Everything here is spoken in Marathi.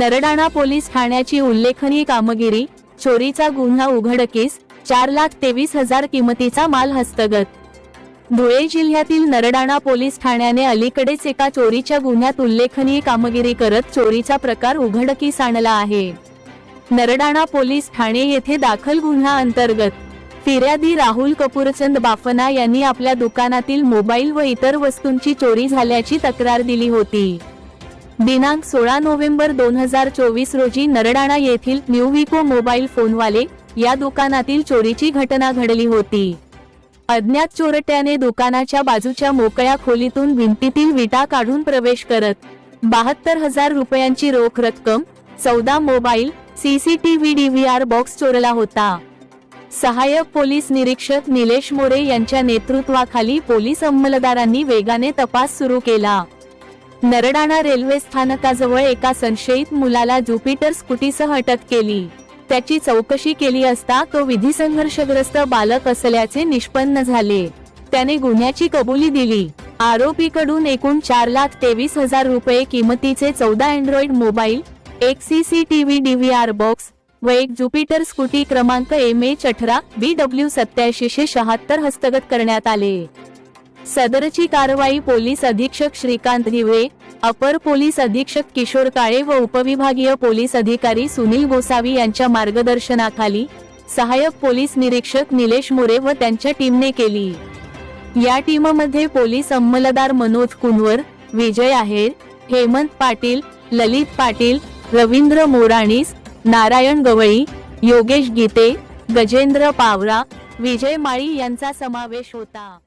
नरडाणा पोलीस ठाण्याची उल्लेखनीय कामगिरी चोरीचा गुन्हा उघडकीस चार लाख तेवीस हजार किमतीचा माल हस्तगत. धुळे जिल्ह्यातील नरडाणा पोलीस ठाण्याने अलीकडेच एका चोरीच्या गुन्ह्यात उल्लेखनीय कामगिरी करत चोरीचा प्रकार उघडकीस आणला आहे. नरडाणा पोलीस ठाणे येथे दाखल गुन्हा अंतर्गत फिर्यादी राहुल कपूरचंद बाफना यांनी आपल्या दुकानातील मोबाईल व इतर वस्तूंची चोरी झाल्याची तक्रार दिली होती. दिनांक सोळा नोव्हेंबर दोन हजार चोवीस रोजी नरडाणा येथील न्यू विको मोबाईल फोनवाले या दुकानातील चोरीची घटना घडली होती. अज्ञात चोरट्याने दुकानाच्या बाजूच्या मोकळ्या खोलीतून भिंतीतील विटा काढून प्रवेश करत बहात्तर हजार रुपयांची रोख रक्कम चौदा मोबाईल सीसीटीव्ही डीव्हीआर बॉक्स चोरला होता. सहाय्यक पोलीस निरीक्षक निलेश मोरे यांच्या नेतृत्वाखाली पोलीस अंमलदारांनी वेगाने तपास सुरू केला. नरडाणा रेल्वे स्थानकाजवळ एका संशयित मुलाला ज्युपिटर स्कूटीसह अटक केली. त्याची चौकशी केली असता तो विधी संघर्षग्रस्त बालक असल्याचे निष्पन्न झाले. त्याने गुन्ह्याची कबुली दिली. आरोपीकडून एकूण चार लाख तेवीस हजार रुपये किमतीचे चौदा अँड्रॉइड मोबाईल एक C C T V D V R box व एक ज्युपिटर स्कूटी क्रमांक एम एच अठरा बी डब्ल्यू सत्याऐंशीशे शहात्तर हस्तगत करण्यात आले. सदरची कारवाई पोलीस अधीक्षक श्रीकांत हिवरे अपर पोलीस अधीक्षक किशोर काळे व उपविभागीय पोलीस अधिकारी सुनील गोसावी यांच्या मार्गदर्शनाखाली सहाय्यक पोलीस निरीक्षक निलेश मोरे व त्यांच्या टीमने केली. या टीममध्ये पोलीस अंमलदार मनोज कुंवर विजय आहेर हेमंत पाटील ललित पाटील रवींद्र मोराणीस नारायण गवळी योगेश गीते गजेंद्र पावरा विजय माळी यांचा समावेश होता.